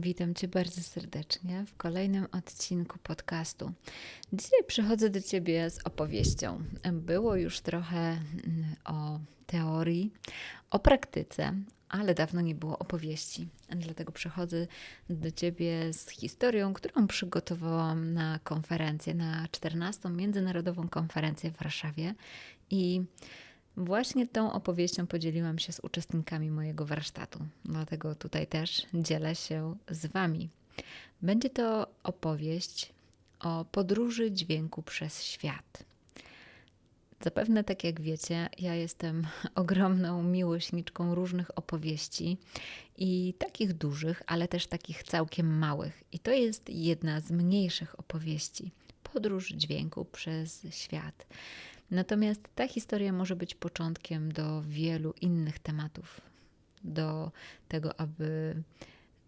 Witam Cię bardzo serdecznie w kolejnym odcinku podcastu. Dzisiaj przychodzę do Ciebie z opowieścią. Było już trochę mm, o teorii, o praktyce, ale dawno nie było opowieści. Dlatego przychodzę do Ciebie z historią, którą przygotowałam na konferencję, na 14. Międzynarodową Konferencję w Warszawie. I Właśnie tą opowieścią podzieliłam się z uczestnikami mojego warsztatu, dlatego tutaj też dzielę się z Wami. Będzie to opowieść o podróży dźwięku przez świat. Zapewne, tak jak wiecie, ja jestem ogromną miłośniczką różnych opowieści i takich dużych, ale też takich całkiem małych. I to jest jedna z mniejszych opowieści podróż dźwięku przez świat. Natomiast ta historia może być początkiem do wielu innych tematów, do tego, aby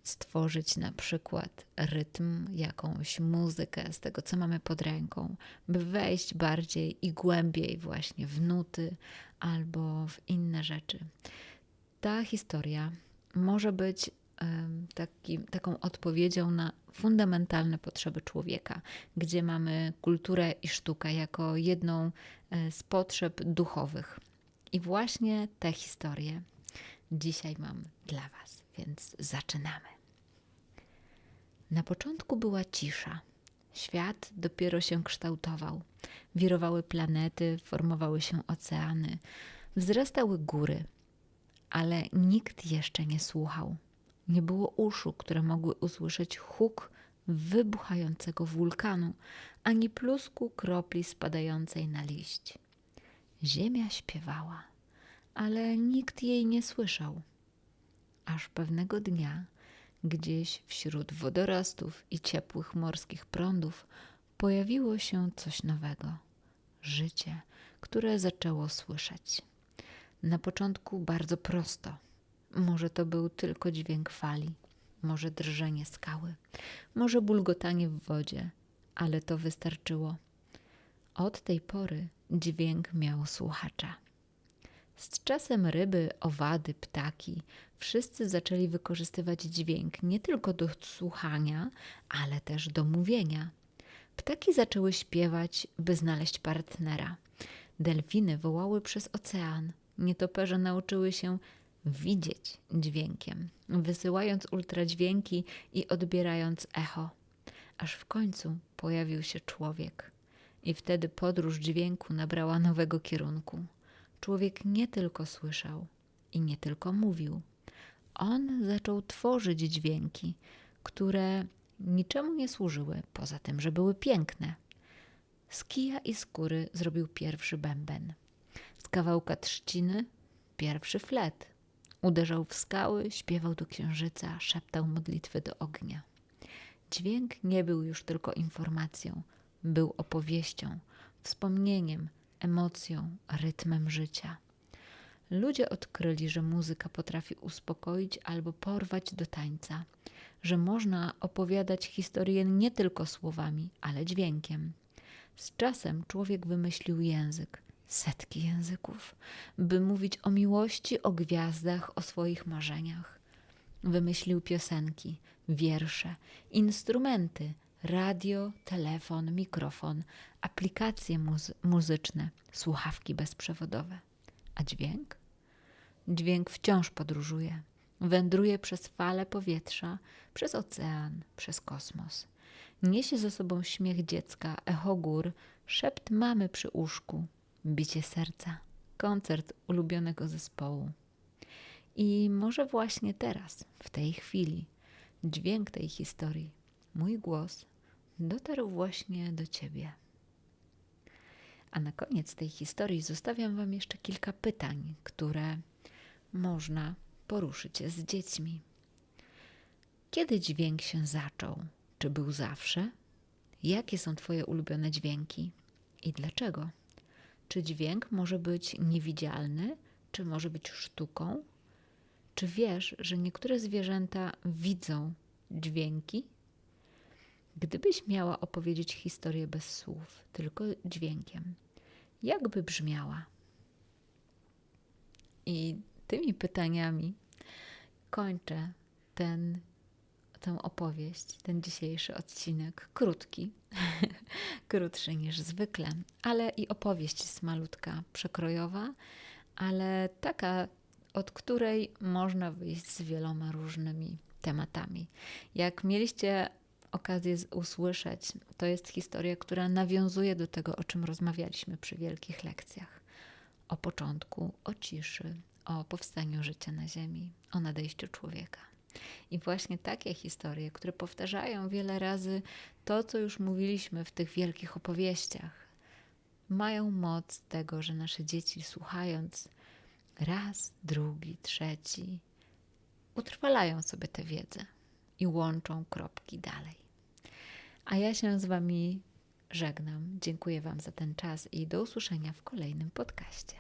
stworzyć na przykład rytm, jakąś muzykę z tego, co mamy pod ręką, by wejść bardziej i głębiej właśnie w nuty albo w inne rzeczy. Ta historia może być taką odpowiedzią na fundamentalne potrzeby człowieka, gdzie mamy kulturę i sztukę jako jedną e, z potrzeb duchowych. I właśnie te historie dzisiaj mam dla Was, więc zaczynamy. Na początku była cisza. Świat dopiero się kształtował. Wirowały planety, formowały się oceany, wzrastały góry, ale nikt jeszcze nie słuchał. Nie było uszu, które mogły usłyszeć huk wybuchającego wulkanu, ani plusku kropli spadającej na liść. Ziemia śpiewała, ale nikt jej nie słyszał. Aż pewnego dnia, gdzieś wśród wodorostów i ciepłych morskich prądów, pojawiło się coś nowego życie, które zaczęło słyszeć. Na początku bardzo prosto może to był tylko dźwięk fali, może drżenie skały, może bulgotanie w wodzie, ale to wystarczyło. Od tej pory dźwięk miał słuchacza. Z czasem ryby, owady, ptaki, wszyscy zaczęli wykorzystywać dźwięk nie tylko do słuchania, ale też do mówienia. Ptaki zaczęły śpiewać, by znaleźć partnera. Delfiny wołały przez ocean. Nietoperze nauczyły się widzieć dźwiękiem, wysyłając ultradźwięki i odbierając echo, aż w końcu pojawił się człowiek. I wtedy podróż dźwięku nabrała nowego kierunku. Człowiek nie tylko słyszał i nie tylko mówił. On zaczął tworzyć dźwięki, które niczemu nie służyły, poza tym, że były piękne. Z kija i skóry zrobił pierwszy bęben. Z kawałka trzciny pierwszy flet. Uderzał w skały, śpiewał do księżyca, szeptał modlitwy do ognia. Dźwięk nie był już tylko informacją, był opowieścią, wspomnieniem, emocją, rytmem życia. Ludzie odkryli, że muzyka potrafi uspokoić albo porwać do tańca, że można opowiadać historię nie tylko słowami, ale dźwiękiem. Z czasem człowiek wymyślił język, setki języków, by mówić o miłości, o gwiazdach, o swoich marzeniach. Wymyślił piosenki, wiersze, instrumenty, radio, telefon, mikrofon, aplikacje muzy muzyczne, słuchawki bezprzewodowe. A dźwięk? Dźwięk wciąż podróżuje, wędruje przez fale powietrza, przez ocean, przez kosmos. Niesie ze sobą śmiech dziecka, echo gór, szept mamy przy łóżku, bicie serca, koncert ulubionego zespołu. I może właśnie teraz, w tej chwili, dźwięk tej historii, mój głos, dotarł właśnie do Ciebie. A na koniec tej historii zostawiam Wam jeszcze kilka pytań, które można poruszyć z dziećmi. Kiedy dźwięk się zaczął? Czy był zawsze? Jakie są Twoje ulubione dźwięki i dlaczego? Czy dźwięk może być niewidzialny, czy może być sztuką? Czy wiesz, że niektóre zwierzęta widzą dźwięki? Gdybyś miała opowiedzieć historię bez słów, tylko dźwiękiem, jakby brzmiała? I tymi pytaniami kończę ten tę opowieść, ten dzisiejszy odcinek, krótki, krótszy niż zwykle, ale i opowieść jest malutka, przekrojowa, ale taka, od której można wyjść z wieloma różnymi tematami. Jak mieliście okazję usłyszeć, to jest historia, która nawiązuje do tego, o czym rozmawialiśmy przy wielkich lekcjach. O początku, o ciszy, o powstaniu życia na Ziemi, o nadejściu człowieka. I właśnie takie historie, które powtarzają wiele razy to, co już mówiliśmy w tych wielkich opowieściach, mają moc tego, że nasze dzieci, słuchając raz, drugi, trzeci, utrwalają sobie tę wiedzę i łączą kropki dalej. A ja się z Wami żegnam. Dziękuję Wam za ten czas i do usłyszenia w kolejnym podcaście.